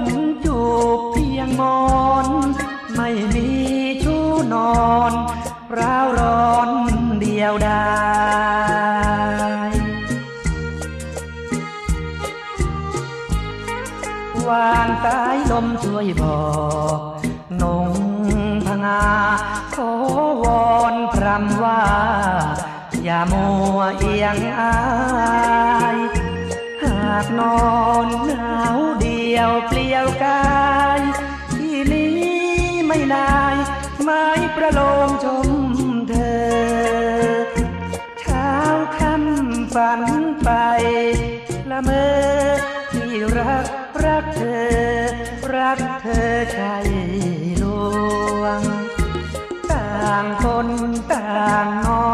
ผมจูบเพียงมอน ไม่มีชู้นอนร้าวร้อนเดียวดายวานสายลมช่วยบอกนงพงาขอวอนพรำว่า อย่ามัวเอียงอาย หากนอนหนาวเดียวเปล ยวกายที่นี้ไม่นายไม้ประโลมชมเธอ เช้าค่ำฝันไปละเมอที่รักรักเธอ รักเธอใจลวง ต่างคนต่างนอน